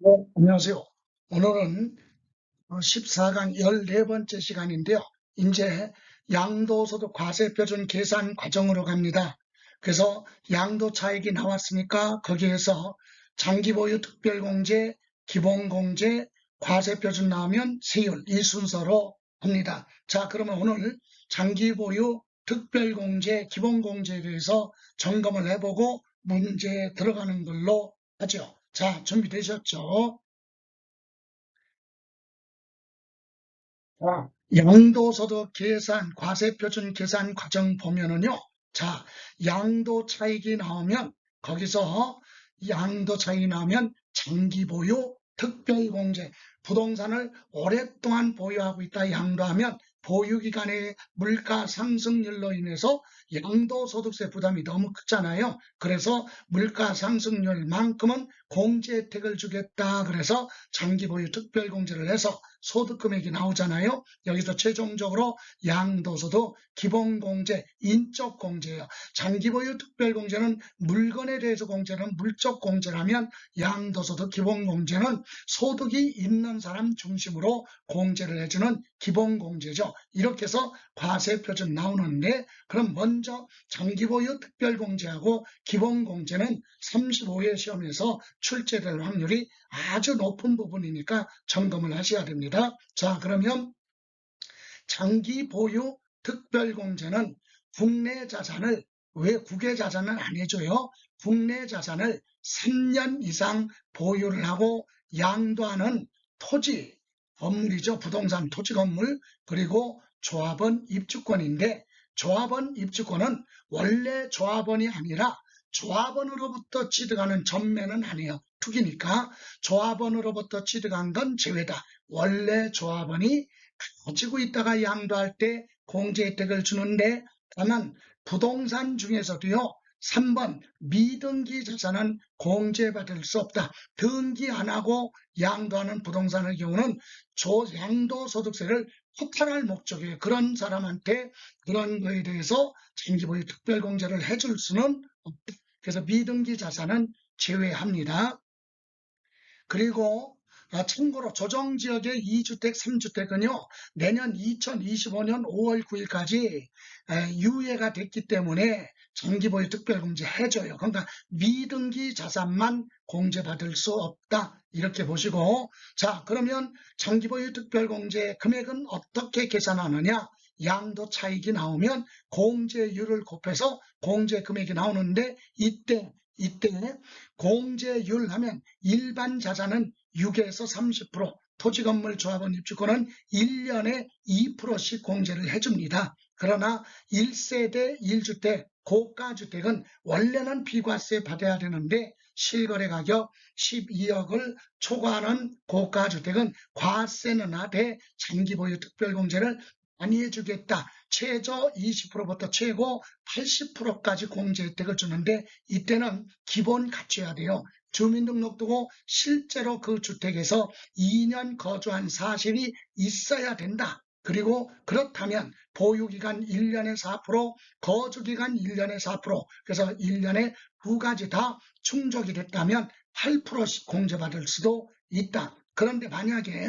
네, 안녕하세요. 오늘은 14강 14번째 시간인데요. 이제 양도소득 과세표준 계산 과정으로 갑니다. 그래서 양도 차익이 나왔으니까 거기에서 장기보유 특별공제, 기본공제, 과세표준 나오면 세율 이 순서로 합니다. 자 그러면 오늘 장기보유 특별공제, 기본공제에 대해서 점검을 해보고 문제 들어가는 걸로 하죠. 자, 준비되셨죠? 자, 양도소득 계산, 과세표준 계산 과정 보면은요. 자, 양도 차익이 나오면 거기서 양도 차익이 나오면 장기 보유, 특별공제, 부동산을 오랫동안 보유하고 있다 양도하면 보유기간의 물가 상승률로 인해서 양도소득세 부담이 너무 크잖아요. 그래서 물가 상승률만큼은 공제 혜택을 주겠다. 그래서 장기보유 특별공제를 해서 소득 금액이 나오잖아요. 여기서 최종적으로 양도소득 기본공제, 인적 공제예요. 장기보유 특별공제는 물건에 대해서 공제는 물적 공제라면 양도소득 기본공제는 소득이 있는 사람 중심으로 공제를 해주는 기본공제죠. 이렇게 해서 과세 표준 나오는데 그럼 먼저 장기보유 특별공제하고 기본공제는 35회 시험에서 출제될 확률이 아주 높은 부분이니까 점검을 하셔야 됩니다. 자 그러면 장기보유 특별공제는 국내 자산을 왜 국외 자산은 안 해줘요? 국내 자산을 3년 이상 보유를 하고 양도하는 토지, 건물이죠. 부동산 토지 건물 그리고 조합원 입주권인데 조합원 입주권은 원래 조합원이 아니라 조합원으로부터 취득하는 전매는 아니에요. 투기니까 조합원으로부터 취득한 건 제외다. 원래 조합원이 가지고 있다가 양도할 때 공제 혜택을 주는데 다만 부동산 중에서도요. 3번 미등기 자산은 공제받을 수 없다. 등기 안 하고 양도하는 부동산의 경우는 조 양도소득세를 폭탄할 목적이에요. 그런 사람한테 그런 거에 대해서 장기보유 특별공제를 해줄 수는 없다. 그래서 미등기 자산은 제외합니다. 그리고 아, 참고로 조정 지역의 2주택, 3주택은요, 내년 2025년 5월 9일까지 유예가 됐기 때문에 장기보유 특별공제 해줘요. 그러니까 미등기 자산만 공제받을 수 없다. 이렇게 보시고, 자, 그러면 장기보유 특별공제 금액은 어떻게 계산하느냐? 양도 차익이 나오면 공제율을 곱해서 공제 금액이 나오는데 이때 이때 공제율 하면 일반 자산은 6에서 30%, 토지 건물 조합원 입주권은 1년에 2%씩 공제를 해줍니다. 그러나 1세대 1주택, 고가주택은 원래는 비과세 받아야 되는데 실거래 가격 12억을 초과하는 고가주택은 과세는 하되 장기보유 특별공제를 많이 해주겠다. 최저 20%부터 최고 80%까지 공제 혜택을 주는데 이때는 기본 갖춰야 돼요. 주민등록도고 실제로 그 주택에서 2년 거주한 사실이 있어야 된다. 그리고 그렇다면 보유기간 1년에 4%, 거주기간 1년에 4%, 그래서 1년에 두 가지 다 충족이 됐다면 8%씩 공제받을 수도 있다. 그런데 만약에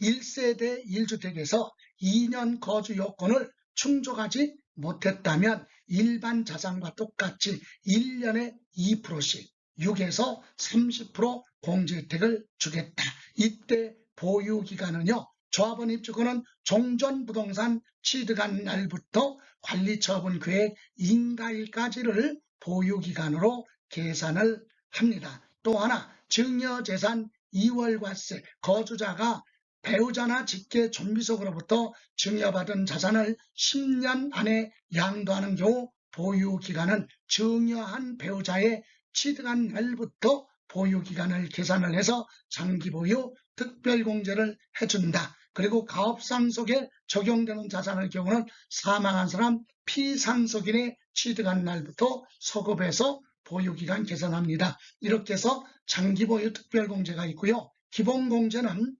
1세대 1주택에서 2년 거주 요건을 충족하지 못했다면 일반 자산과 똑같이 1년에 2%씩 6에서 30% 공제 혜택을 주겠다. 이때 보유기간은요. 조합원 입주권은 종전부동산 취득한 날부터 관리처분 계획 인가일까지를 보유기간으로 계산을 합니다. 또 하나 증여재산 2월과세 거주자가 배우자나 직계 존비속으로부터 증여받은 자산을 10년 안에 양도하는 경우 보유기간은 증여한 배우자의 취득한 날부터 보유기간을 계산을 해서 장기보유 특별공제를 해준다. 그리고 가업상속에 적용되는 자산의 경우는 사망한 사람 피상속인의 취득한 날부터 소급해서 보유기간 계산합니다. 이렇게 해서 장기보유 특별공제가 있고요. 기본공제는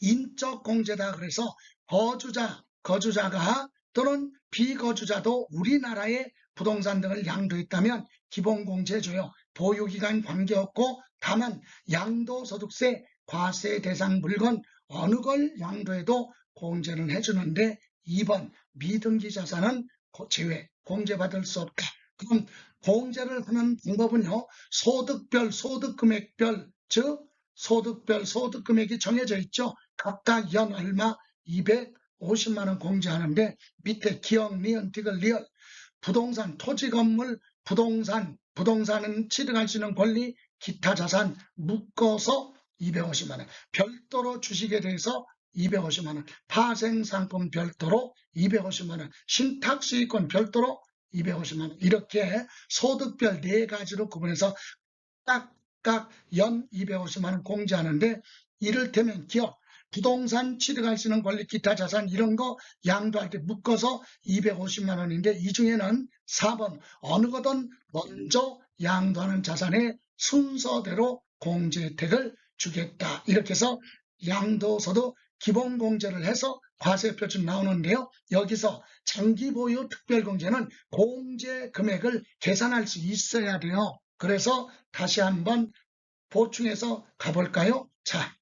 인적 공제다 그래서 거주자, 거주자가 또는 비거주자도 우리나라에 부동산 등을 양도했다면 기본공제 줘요. 보유기간 관계없고 다만 양도소득세 과세 대상 물건 어느 걸 양도해도 공제를 해주는데 2번 미등기 자산은 고- 제외 공제받을 수 없다. 그럼 공제를 하는 방법은요. 소득별 소득금액별 즉 소득별 소득금액이 정해져 있죠. 각각 연 얼마 250만 원 공제하는데 밑에 기억, 니은, 디귿, 리얼 부동산, 토지, 건물, 부동산, 부동산은 취득할 수 있는 권리, 기타 자산 묶어서 250만 원. 별도로 주식에 대해서 250만 원. 파생 상품 별도로 250만 원. 신탁 수익권 별도로 250만 원. 이렇게 소득별 네 가지로 구분해서 각각 연 250만 원 공제하는데 이를테면 기업, 부동산 취득할 수 있는 권리, 기타 자산 이런 거 양도할 때 묶어서 250만 원인데 이 중에는 4번 어느 거든 먼저 양도하는 자산의 순서대로 공제 혜택을 주겠다. 이렇게 해서 양도소득 기본 공제를 해서 과세 표준 나오는데요. 여기서 장기 보유 특별 공제는 공제 금액을 계산할 수 있어야 돼요. 그래서 다시 한번 보충해서 가볼까요? 자,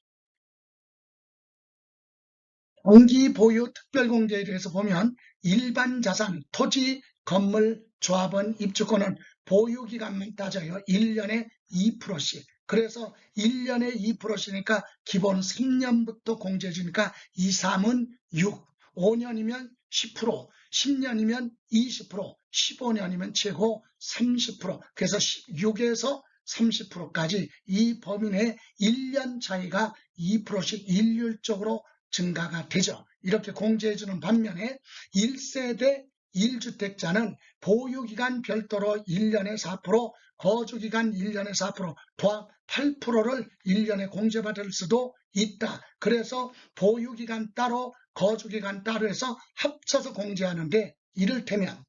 장기 보유 특별 공제에 대해서 보면 일반 자산, 토지, 건물, 조합원, 입주권은 보유 기간만 따져요. 1년에 2%씩. 그래서 1년에 2%씩이니까 기본 3년부터 공제 주니까 2, 3은 6, 5년이면 10%, 10년이면 20%, 15년이면 최고 30%. 그래서 6에서 30%까지 이 범위 내에 1년 차이가 2%씩 일률적으로 증가가 되죠. 이렇게 공제해주는 반면에 1세대 1주택자는 보유기간 별도로 1년에 4%, 거주기간 1년에 4%, 도합 8%를 1년에 공제받을 수도 있다. 그래서 보유기간 따로, 거주기간 따로 해서 합쳐서 공제하는데 이를테면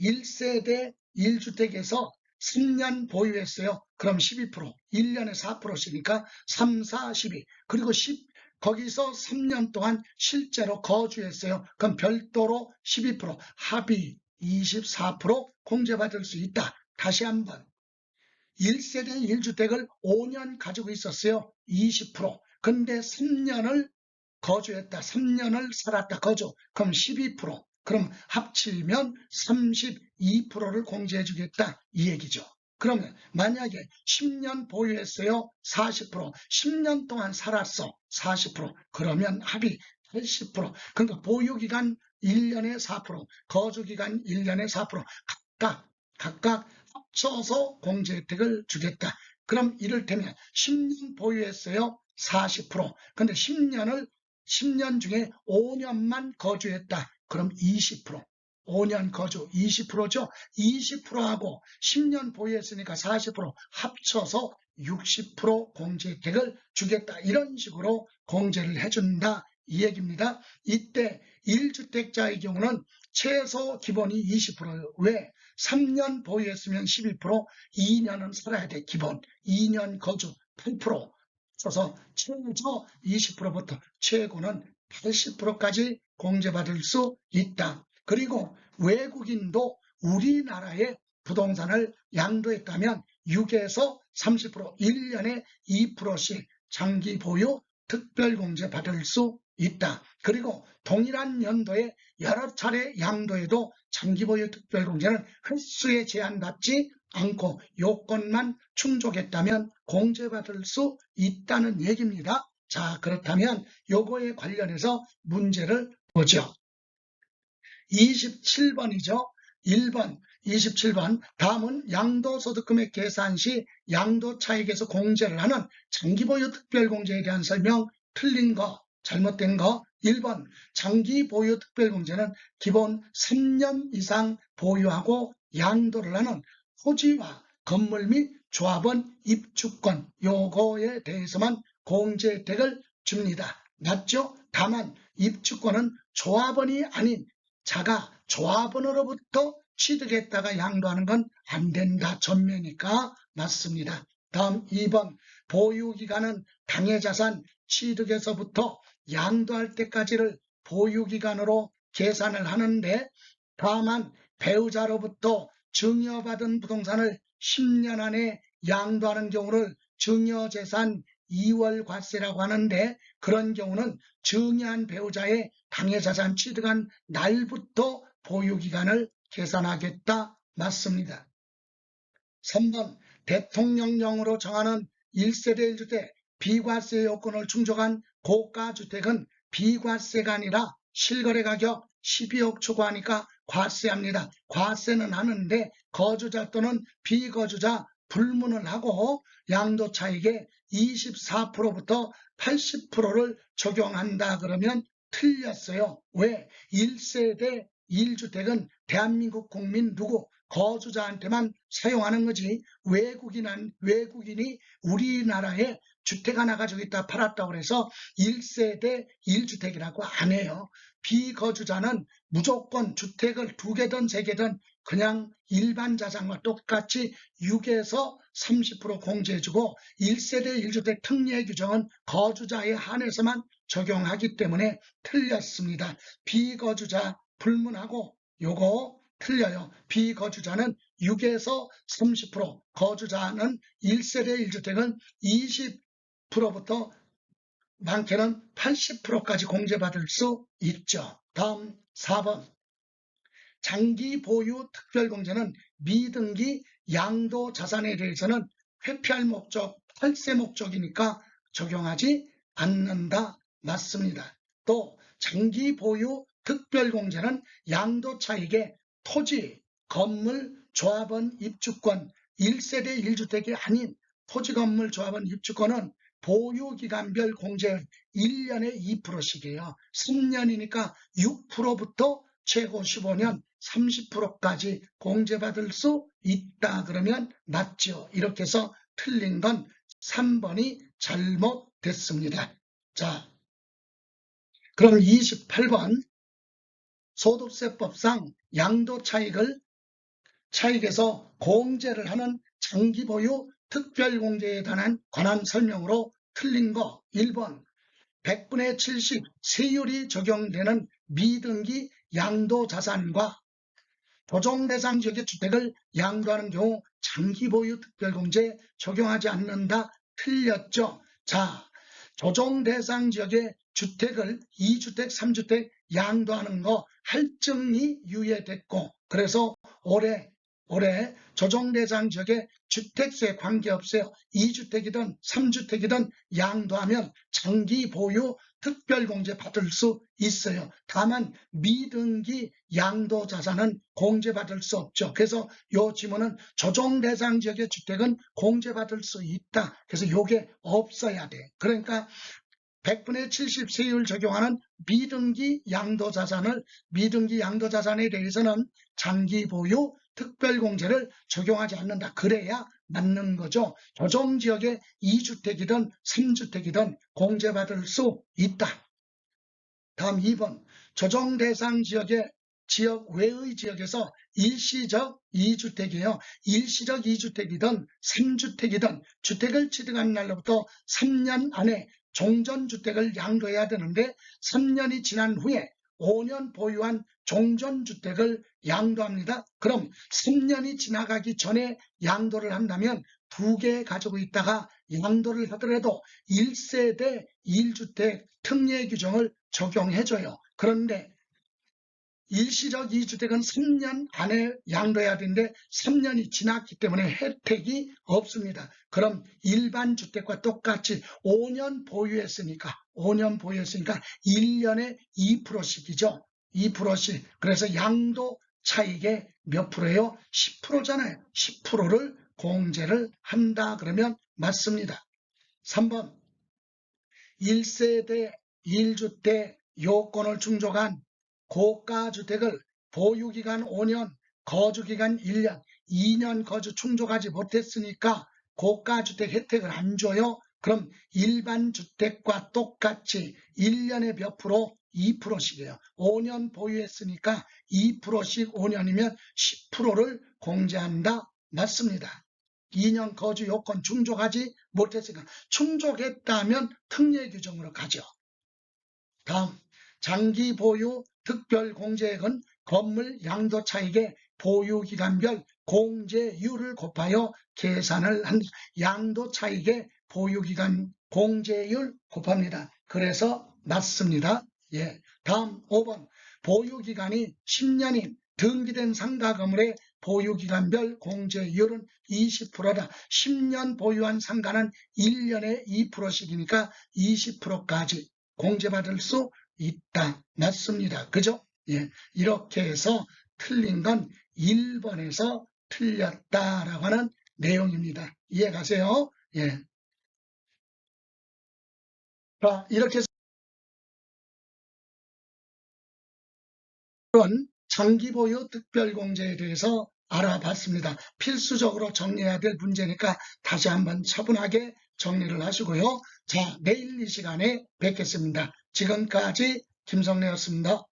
1세대 1주택에서 3년 보유했어요. 그럼 12%, 1년에 4%씩이니까 3, 4, 12. 그리고 10, 거기서 3년 동안 실제로 거주했어요. 그럼 별도로 12%, 합의 24% 공제받을 수 있다. 다시 한번 1세대 1주택을 5년 가지고 있었어요. 20%. 근데 3년을 거주했다. 3년을 살았다. 거주. 그럼 12%. 그럼 합치면 32%를 공제해 주겠다. 이 얘기죠. 그러면 만약에 10년 보유했어요. 40%. 10년 동안 살았어. 40%. 그러면 합이 80%. 그러니까 보유기간 1년에 4%, 거주기간 1년에 4% 각각 각각 합쳐서 공제 혜택을 주겠다. 그럼 이를테면 10년 보유했어요. 40%. 근데 10년을 10년 중에 5년만 거주했다. 그럼 20%. 5년 거주 20%죠. 20%하고 10년 보유했으니까 40% 합쳐서 60% 공제 혜택을 주겠다. 이런 식으로 공제를 해준다. 이 얘기입니다. 이때 1주택자의 경우는 최소 기본이 20%예요. 왜? 3년 보유했으면 12%, 2년은 살아야 돼. 기본. 2년 거주 8%. 써서 최저 20%부터 최고는 80%까지 공제받을 수 있다. 그리고 외국인도 우리나라에 부동산을 양도했다면 6에서 30% 1년에 2%씩 장기 보유 특별공제 받을 수 있다. 그리고 동일한 연도에 여러 차례 양도해도 장기 보유 특별공제는 횟수에 제한받지 않고 요건만 충족했다면 공제받을 수 있다는 얘기입니다. 자 그렇다면 요거에 관련해서 문제를 보죠. 27번이죠. 1번, 27번. 다음은 양도소득금액 계산 시 양도차익에서 공제를 하는 장기보유 특별공제에 대한 설명 틀린 거, 잘못된 거. 1번, 장기보유 특별공제는 기본 3년 이상 보유하고 양도를 하는 토지와 건물 및 조합원 입주권 요거에 대해서만 공제 혜택을 줍니다. 맞죠? 다만 입주권은 조합원이 아닌 자가 조합원으로부터 취득했다가 양도하는 건 안 된다. 전매니까 맞습니다. 다음 2번 보유기간은 당해자산 취득에서부터 양도할 때까지를 보유기간으로 계산을 하는데 다만 배우자로부터 증여받은 부동산을 10년 안에 양도하는 경우를 증여재산 2월 과세라고 하는데 그런 경우는 증여한 배우자의 당해자산 취득한 날부터 보유기간을 계산하겠다 맞습니다. 3번 대통령령으로 정하는 1세대 1주택 비과세 요건을 충족한 고가주택은 비과세가 아니라 실거래 가격 12억 초과하니까 과세합니다. 과세는 하는데 거주자 또는 비거주자 불문을 하고 양도 차익의 24%부터 80%를 적용한다 그러면 틀렸어요. 왜? 1세대 1주택은 대한민국 국민 누구 거주자한테만 사용하는 거지 외국인 한 외국인이 우리나라에 주택 하나 가지고 있다 팔았다고 해서 1세대 1주택이라고 안 해요. 비거주자는 무조건 주택을 두 개든 세 개든 그냥 일반 자산과 똑같이 6에서 30% 공제해주고 1세대 1주택 특례 규정은 거주자에 한해서만 적용하기 때문에 틀렸습니다. 비거주자 불문하고 요거 틀려요. 비거주자는 6에서 30%, 거주자는 1세대 1주택은 20%부터 많게는 80%까지 공제받을 수 있죠. 다음 4번 장기 보유 특별공제는 미등기 양도 자산에 대해서는 회피할 목적, 탈세 목적이니까 적용하지 않는다. 맞습니다. 또 장기 보유 특별공제는 양도 차익의 토지, 건물, 조합원 입주권, 1세대 1주택이 아닌 토지, 건물, 조합원 입주권은 보유기간별 공제 1년에 2%씩이에요. 3년이니까 6%부터 최고 15년 30%까지 공제받을 수 있다 그러면 맞죠. 이렇게 해서 틀린 건 3번이 잘못됐습니다. 자, 그럼 28번 소득세법상 양도 차익을 차익에서 공제를 하는 장기 보유 특별 공제에 관한, 관한 설명으로 틀린 거 1번 100분의 70 세율이 적용되는 미등기 양도 자산과 조정 대상 지역의 주택을 양도하는 경우 장기 보유 특별공제 적용하지 않는다 틀렸죠. 자, 조정 대상 지역의 주택을 2주택, 3주택 양도하는 거 할증이 유예됐고 그래서 올해 올해 조정 대상 지역의 주택수에 관계없어요. 2주택이든 3주택이든 양도하면 장기 보유 특별공제 받을 수 있어요. 다만 미등기 양도 자산은 공제받을 수 없죠. 그래서 요 지문은 조정 대상 지역의 주택은 공제받을 수 있다. 그래서 요게 없어야 돼. 그러니까 100분의 70 세율 적용하는 미등기 양도 자산을 미등기 양도 자산에 대해서는 장기 보유 특별공제를 적용하지 않는다. 그래야 맞는 거죠. 조정 지역에 2주택이든 3주택이든 공제받을 수 있다. 다음 2번 조정 대상 지역의 지역 외의 지역에서 일시적 2주택이에요. 일시적 2주택이든 3주택이든 주택을 취득한 날로부터 3년 안에 종전주택을 양도해야 되는데 3년이 지난 후에 5년 보유한 종전주택을 양도합니다. 그럼 3년이 지나가기 전에 양도를 한다면 두 개 가지고 있다가 양도를 하더라도 1세대 1주택 특례 규정을 적용해줘요. 그런데 일시적 2주택은 3년 안에 양도해야 되는데 3년이 지났기 때문에 혜택이 없습니다. 그럼 일반 주택과 똑같이 5년 보유했으니까 5년 보유했으니까 1년에 2%씩이죠. 2%씩. 그래서 양도 차익의 몇 프로예요? 10%잖아요. 10%를 공제를 한다 그러면 맞습니다. 3번 1세대 1주택 요건을 충족한 고가주택을 보유기간 5년, 거주기간 1년, 2년 거주 충족하지 못했으니까 고가주택 혜택을 안 줘요. 그럼 일반 주택과 똑같이 1년에 몇 프로? 2%씩이에요. 5년 보유했으니까 2%씩 5년이면 10%를 공제한다. 맞습니다. 2년 거주 요건 충족하지 못했으니까 충족했다면 특례 규정으로 가죠. 다음 장기 보유 특별 공제액은 건물 양도 차익의 보유 기간별 공제율을 곱하여 계산을 한 양도 차익의 보유 기간 공제율 곱합니다. 그래서 낮습니다. 예. 다음 5번 보유 기간이 10년인 등기된 상가 건물의 보유기간별 공제율은 20%다. 10년 보유한 상가는 1년에 2%씩이니까 20%까지 공제받을 수 있다. 맞습니다. 그죠? 예. 이렇게 해서 틀린 건 1번에서 틀렸다라고 하는 내용입니다. 이해 가세요? 예. 자, 이렇게 해서 이런 장기 보유 특별공제에 대해서 알아봤습니다. 필수적으로 정리해야 될 문제니까 다시 한번 차분하게 정리를 하시고요. 자, 내일 이 시간에 뵙겠습니다. 지금까지 김성래였습니다.